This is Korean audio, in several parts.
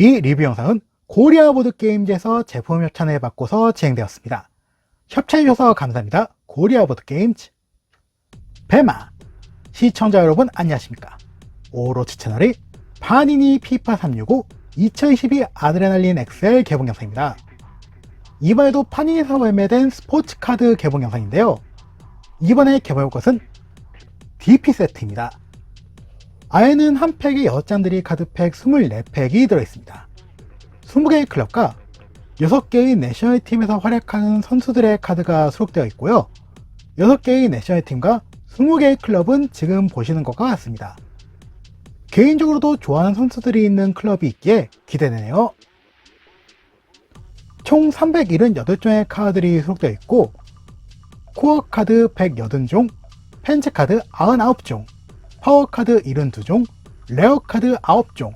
이 리뷰 영상은 코리아 보드게임즈에서 제품 협찬을 받고서 진행되었습니다. 협찬해주셔서 감사합니다. 코리아 보드게임즈 배마 시청자 여러분 안녕하십니까 오로치 채널의 파니니 피파 365 2022 아드레날린 XL 개봉 영상입니다. 이번에도 파니니에서 발매된 스포츠 카드 개봉 영상인데요. 이번에 개봉할 것은 DP 세트입니다. 아예는 한 팩에 6장들이 카드팩 24팩이 들어있습니다. 20개의 클럽과 6개의 내셔널 팀에서 활약하는 선수들의 카드가 수록되어 있고요. 6개의 내셔널 팀과 20개의 클럽은 지금 보시는 것과 같습니다. 개인적으로도 좋아하는 선수들이 있는 클럽이 있기에 기대되네요. 총 378종의 카드들이 수록되어 있고 코어 카드 180종, 펜치 카드 99종, 파워 카드 72종, 레어 카드 9종,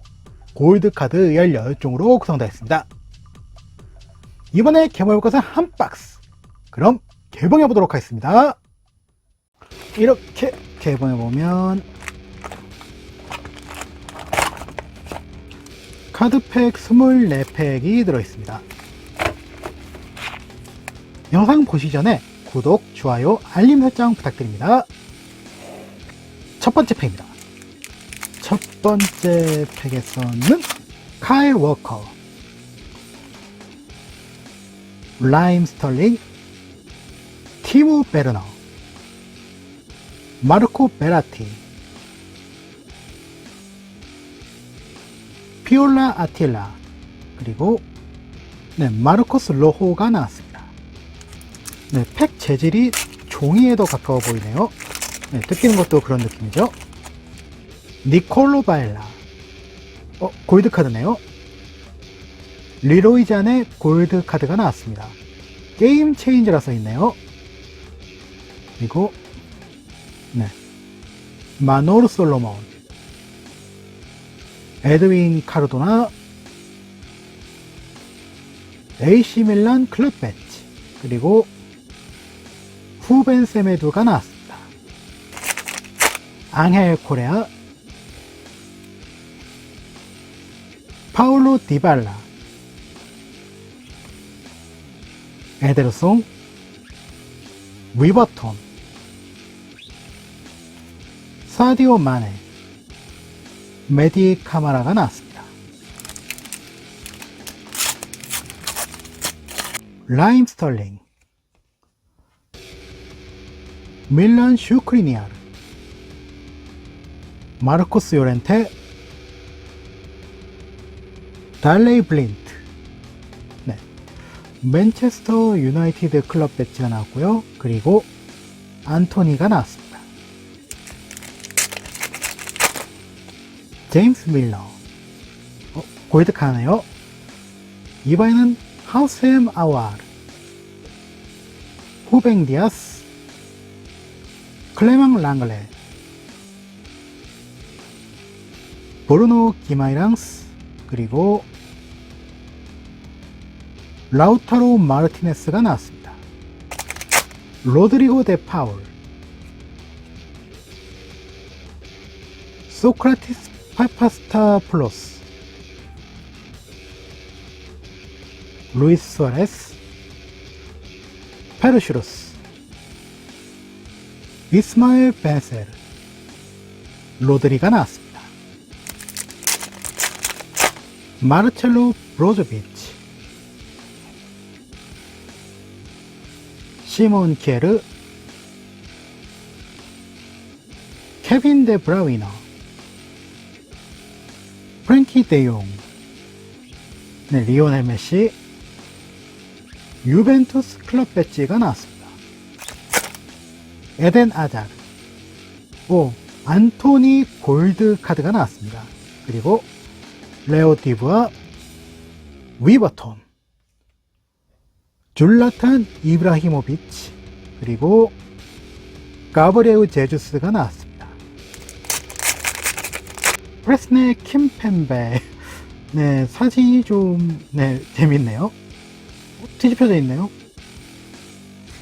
골드 카드 18종으로 구성되어 있습니다. 이번에 개봉할 것은 한 박스. 그럼 개봉해 보도록 하겠습니다. 이렇게 개봉해 보면 카드팩 24팩이 들어있습니다. 영상 보시기 전에 구독, 좋아요, 알림 설정 부탁드립니다. 첫 번째 팩입니다. 첫 번째 팩에서는 카일 워커, 라임 스털링, 티무 베르너, 마르코 베라티, 피올라 아틸라, 그리고 네, 마르코스 로호가 나왔습니다. 네, 팩 재질이 종이에 더 가까워 보이네요. 네, 뜯기는 것도 그런 느낌이죠. 니콜로 바엘라. 어, 골드 카드네요. 리로이 잔의 골드 카드가 나왔습니다. 게임 체인저라 써 있네요. 그리고, 네. 마노르 솔로몬. 에드윈 카르도나. AC 밀란 클럽 배치. 그리고 후벤 세메두가 나왔습니다. 앙헬 코레아, 파울로 디발라, 에데르송, 위버톤, 사디오 마네, 메디 카마라가 나왔습니다. 라임 스털링, 밀란 슈크리니아르, 마르코스 요렌테, 달레이 블린트, 네. 맨체스터 유나이티드 클럽 배지가 나왔고요. 그리고 안토니가 나왔습니다. 제임스 밀러, 어, 골드카네요. 이번에는 하우스햄 아와르, 후뱅 디아스, 클레망 랑글레, 보르노 기마이랑스, 그리고 라우타로 마르티네스가 나왔습니다. 로드리고 데 파울, 소크라티스 파파스타 플러스, 루이스 수아레스, 페르슈로스, 이스마엘 베셀, 로드리가 나왔습니다. 마르첼로 브로조비치, 시몬 키에르, 케빈 데 브라위너, 프랭키 데용, 네, 리오넬 메시, 유벤투스 클럽 배지가 나왔습니다. 에덴 아자르, 오, 안토니 골드 카드가 나왔습니다. 그리고 레오 디브와 위버톤, 줄라탄 이브라히모비치, 그리고 가브레우 제주스가 나왔습니다. 프레스네 킴펜베, 네, 사진이 좀, 네, 재밌네요. 어, 뒤집혀져 있네요.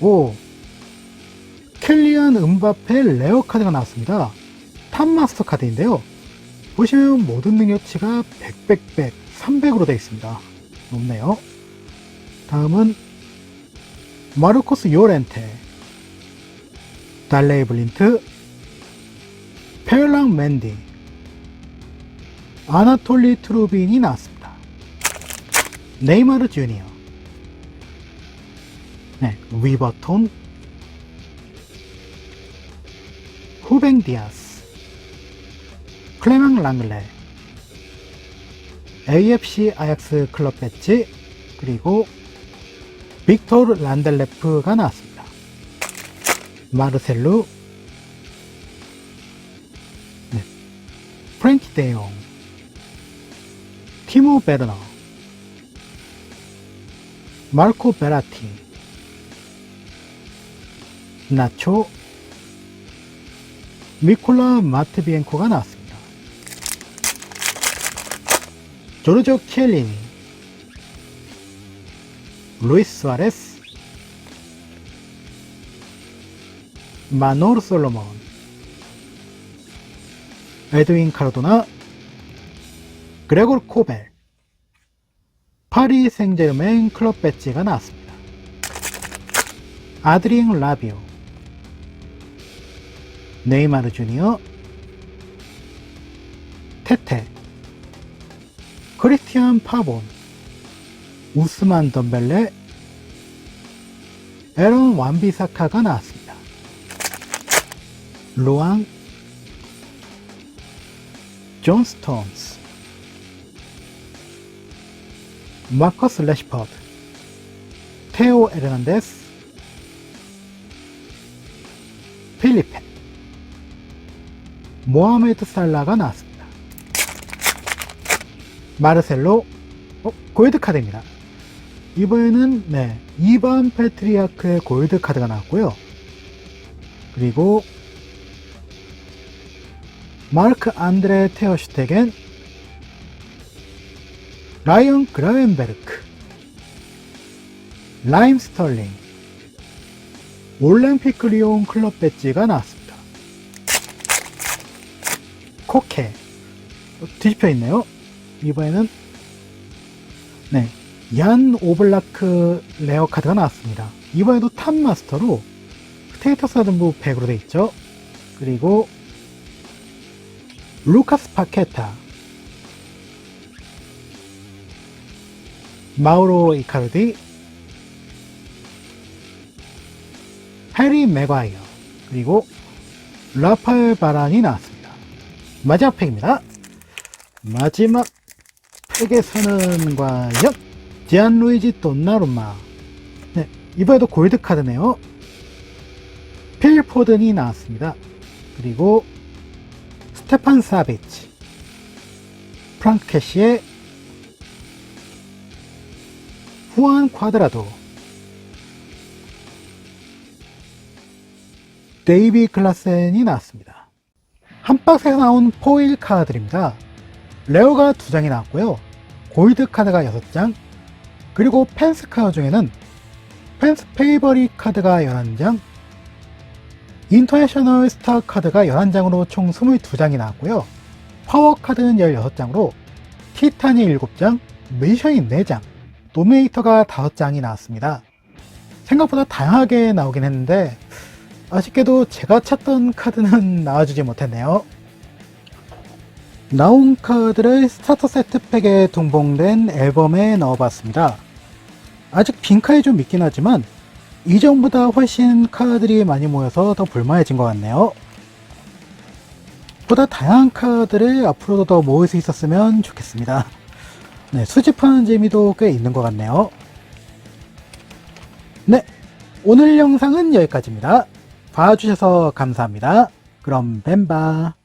오, 켈리안 음바페 레어 카드가 나왔습니다. 탑마스터 카드인데요. 보시면 모든 능력치가 100, 100, 100, 300으로 되어 있습니다. 높네요. 다음은 마르코스 요렌테, 달레이 블린트, 페를랑 맨디, 아나톨리 트루빈이 나왔습니다. 네이마르 주니어, 네, 위버톤, 후뱅 디아스, 클레망 랑글레, AFC 아약스 클럽 배지, 그리고 빅토르 란델레프가 나왔습니다. 마르셀루, 네. 프랭키 데용, 티모 베르너, 마르코 베라티, 나초, 미콜라 마트비엔코가 나왔습니다. 조르조 키엘리니, 루이스 수아레스, 마노르 솔로몬, 에드윈 카르도나, 그레골 코벨, 파리 생제르맹 클럽 배지가 나왔습니다. 아드리앙 라비오, 네이마르 주니어, 테테, 크리스티안 파본, 우스만 덤벨레, 에런 완비사카가 나왔습니다. 로앙, 존 스톤스, 마커스 레시퍼드, 테오 에르난데스, 필리페, 모하메드 살라가 나왔습니다. 마르셀로, 어, 골드 카드입니다. 이번에는 네, 이반 페트리아크의 골드 카드가 나왔고요. 그리고 마르크 안드레 테어슈테겐, 라이언 그라웬베르크, 라임 스털링, 올랭피크 리온 클럽 배지가 나왔습니다. 코케, 어, 뒤집혀 있네요. 이번에는 네, 얀 오블라크 레어 카드가 나왔습니다. 이번에도 탑마스터로 스테이터스 하든부 100으로 되어 있죠. 그리고 루카스 파케타, 마우로 이카르디, 해리 맥과이어, 그리고 라파엘 바란이 나왔습니다. 마지막 팩입니다. 마지막 팩에서는 과연 지안루이지 돈나루마 네, 이번에도 골드 카드네요. 필 포든이 나왔습니다. 그리고 스테판 사비치, 프랑크 캐시의 후안 쿼드라도, 데이비 클라센이 나왔습니다. 한 박스에서 나온 포일 카드들입니다. 레어가 2장이 나왔고요. 골드 카드가 6장, 그리고 펜스 카드 중에는 펜스 페이버리 카드가 11장, 인터내셔널 스타 카드가 11장으로 총 22장이 나왔고요. 파워 카드는 16장으로 티탄이 7장, 미션이 4장, 도미네이터가 5장이 나왔습니다. 생각보다 다양하게 나오긴 했는데 아쉽게도 제가 찾던 카드는 나와주지 못했네요. 나온 카드를 스타터 세트 팩에 동봉된 앨범에 넣어봤습니다. 아직 빈카에 좀 있긴 하지만 이전보다 훨씬 카드들이 많이 모여서 더 볼만해진 것 같네요. 보다 다양한 카드를 앞으로도 더 모을 수 있었으면 좋겠습니다. 네, 수집하는 재미도 꽤 있는 것 같네요. 네, 오늘 영상은 여기까지입니다. 봐주셔서 감사합니다. 그럼 뱀바.